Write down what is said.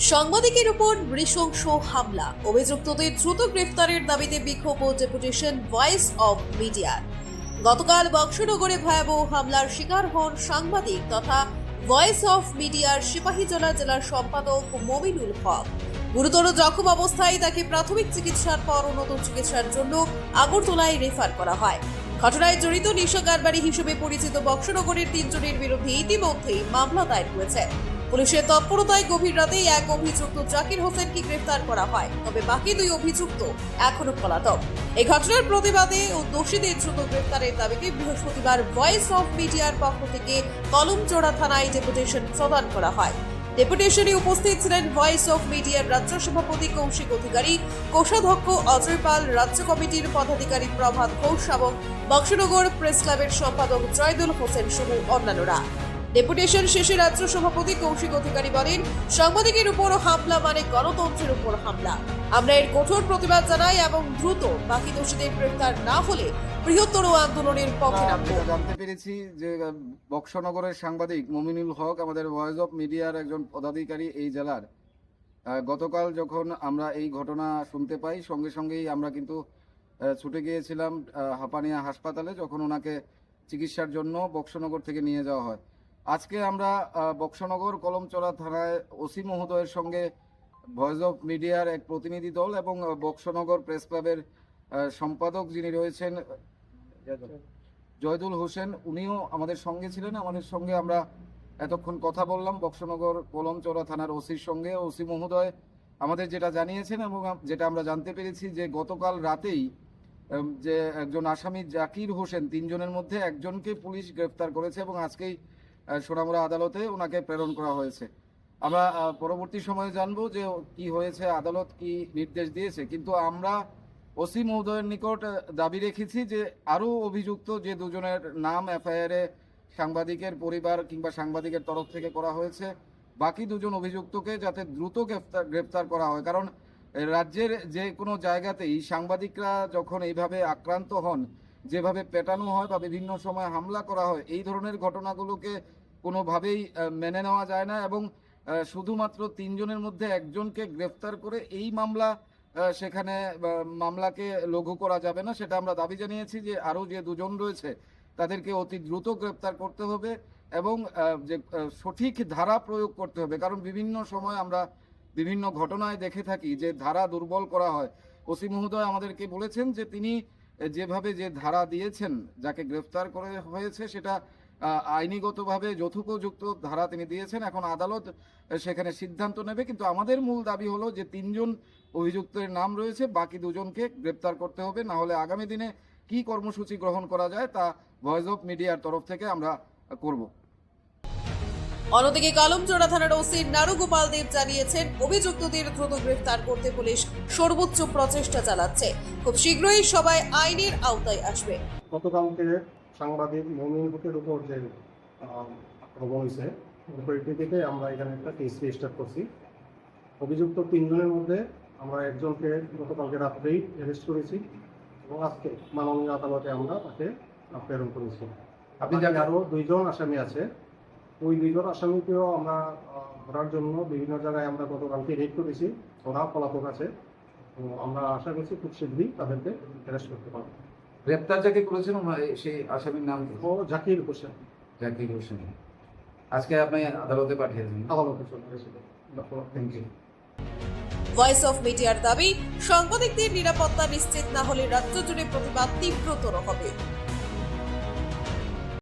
সাংবাদিকের উপর নৃশংস হামলা। অভিযুক্তদের দ্রুত গ্রেফতারের দাবিতে বিক্ষোভ ও ডেপুটেশন ভয়েস অব মিডিয়ার গতকাল বক্সনগরে ভয়াবহ হামলার শিকার হন সাংবাদিক তথা ভয়েস অফ মিডিয়ার সিপাহীজলা জেলার সম্পাদক মমিনুল হক। গুরুতর জখম অবস্থায় তাকে প্রাথমিক চিকিৎসার পর উন্নত চিকিৎসার জন্য আগরতলায় রেফার করা হয়। ঘটনায় জড়িত নিশা কারবারি হিসেবে পরিচিত বক্সনগরের তিনজনের বিরুদ্ধে ইতিমধ্যেই মামলা দায়ের হয়েছে। পুলিশের তৎপরতায় গভীর রাতেই এক অভিযুক্ত জাকির হোসেনকে গ্রেফতার করা হয়, তবে বাকি দুই অভিযুক্ত এখনও পলাতক। এই ঘটনার প্রতিবাদে ও দোষীদের দ্রুত গ্রেফতারের দাবিতে বৃহস্পতিবার ভয়েস অফ মিডিয়ার পক্ষ থেকে কলমচোড়া থানায় ডেপুটেশন প্রদান করা হয়। ডেপুটেশনে উপস্থিত ছিলেন ভয়েস অফ মিডিয়ার রাজ্য সভাপতি কৌশিক অধিকারী, কোষাধ্যক্ষ অজয় পাল, রাজ্য কমিটির পদাধিকারী প্রভাত ঘোষ এবং বক্সনগর প্রেস ক্লাবের সম্পাদক জয়দুল হোসেন সহ অন্যান্যরা। ডেপুটেশন শেষে রাজ্য সভাপতি কৌশিক অধিকারী বলেন সাংবাদিকের উপর হামলা মানে গণতন্ত্রের উপর হামলা। আমরা এর কঠোর প্রতিবাদ জানাই এবং দ্রুত বাকি দোষীদের গ্রেফতার না হলে বৃহত্তর আন্দোলনের পক্ষে নামব। জানতে পেরেছি যে বক্সনগরের সাংবাদিক মমিনুল হক আমাদের ভয়েস অফ মিডিয়ার একজন পদাধিকারী এই জেলার। গতকাল যখন আমরা এই ঘটনা শুনতে পাই সঙ্গে সঙ্গেই আমরা কিন্তু ছুটে গিয়েছিলাম হাপানিয়া হাসপাতালে যখন ওনাকে চিকিৎসার জন্য বক্সনগর থেকে নিয়ে যাওয়া হয়। আজকে আমরা বক্সনগর কলমচড়া থানায় ওসি মহোদয়ের সঙ্গে ভয়েস অফ মিডিয়ার এক প্রতিনিধি দল এবং বক্সনগর প্রেস ক্লাবের সম্পাদক যিনি রয়েছেন, জয়দুল হোসেন, উনিও আমাদের সঙ্গে ছিলেন। আমাদের সঙ্গে আমরা এতক্ষণ কথা বললাম বক্সনগর কলমচৌড়া থানার ওসির সঙ্গে। ওসি মহোদয় আমাদের যেটা জানিয়েছেন এবং যেটা আমরা জানতে পেরেছি যে গতকাল রাতেই যে একজন আসামি জাকির হোসেন, তিনজনের মধ্যে একজনকে পুলিশ গ্রেফতার করেছে এবং আজকেই সোনামুড়া আদালতে ওনাকে প্রেরণ করা হয়েছে। আমরা পরবর্তী সময়ে জানব যে কি হয়েছে, আদালত কি নির্দেশ দিয়েছে। কিন্তু আমরা ওসি মহোদয়ের নিকট দাবি রেখেছি যে আরও অভিযুক্ত যে দুজনের নাম এফআইআরে সাংবাদিকের পরিবার কিংবা সাংবাদিকের তরফ থেকে করা হয়েছে, বাকি দুজন অভিযুক্তকে যাতে দ্রুত গ্রেফতার গ্রেপ্তার করা হয়। কারণ রাজ্যের যে কোনো জায়গাতেই সাংবাদিকরা যখন এইভাবে আক্রান্ত হন যেভাবে পেটানো হয় বা বিভিন্ন সময় হামলা করা হয়, এই ধরনের ঘটনাগুলোকে কোনোভাবেই মেনে নেওয়া যায় না এবং শুধুমাত্র তিনজনের মধ্যে একজনকে গ্রেফতার করে এই মামলা সেখানে মামলাকে লঘু করা যাবে না। সেটা আমরা দাবি জানিয়েছি যে আরও যে দুজন রয়েছে, তাদেরকে অতি দ্রুত গ্রেপ্তার করতে হবে এবং যে সঠিক ধারা প্রয়োগ করতে হবে। কারণ বিভিন্ন সময় আমরা বিভিন্ন ঘটনায় দেখে থাকি যে ধারা দুর্বল করা হয়। ওসি মহোদয় আমাদেরকে বলেছেন যে তিনি যেভাবে যে ধারা দিয়েছেন, যাকে গ্রেফতার করে হয়েছে, সেটা আইনিগতভাবে যথোপযুক্ত ধারা তিনি দিয়েছেন। এখন আদালত সেখানে সিদ্ধান্ত নেবে। কিন্তু আমাদের মূল দাবি হলো যে তিনজন অভিযুক্তের নাম রয়েছে, বাকি দুজনকে গ্রেপ্তার করতে হবে। না হলে আগামী দিনে কি কর্মসূচি গ্রহণ করা যায়, তা ভয়েস অফ মিডিয়ার তরফ থেকে আমরা করব। অন্যদিকে কালমচোড়া থানার ওসি নারুগোপাল দেব জানিয়েছেন অভিযুক্তদের দ্রুত গ্রেফতার করতে পুলিশ সর্বোচ্চ প্রচেষ্টা চালাচ্ছে। খুব শীঘ্রই সবাই আইনের আওতায় আসবে। গতকালকে সাংবাদিক মমিন হকের উপর যে আক্রমণ হয়েছে পরিপ্রেক্ষিতে আমরা এখানে একটা কেস রেজিস্টার করছি। অভিযুক্ত তিনজনের মধ্যে আমরা একজনকে গতকালকে রাত্রেই অ্যারেস্ট করেছি এবং আজকে মাননীয় আদালতে আমরা তাকে প্রেরণ করেছি। আপনি বাকি যাকে- আরও দুইজন আসামি আছে। ওই দুইজন আসামিকেও আমরা ধরার জন্য বিভিন্ন জায়গায় আমরা গতকালকে রেড করেছি। ওরা পলাতক আছে। তো আমরা আশা করছি খুব শীঘ্রই তাদেরকে অ্যারেস্ট করতে পারব। গ্রেপ্তার যাকে করেছেন সেই আসামির নাম ও জাকির হোসেন। জাকির হোসেন। আজকে আপনি আদালতে পাঠিয়েছেন? আদালতে চলে গেছিল। থ্যাংক ইউ ভয়েস অফ মিডিয়ার দাবি সাংবাদিকদের নিরাপত্তা নিশ্চিত না হলে রাজ্য জুড়ে প্রতিবাদ তীব্রতর হবে।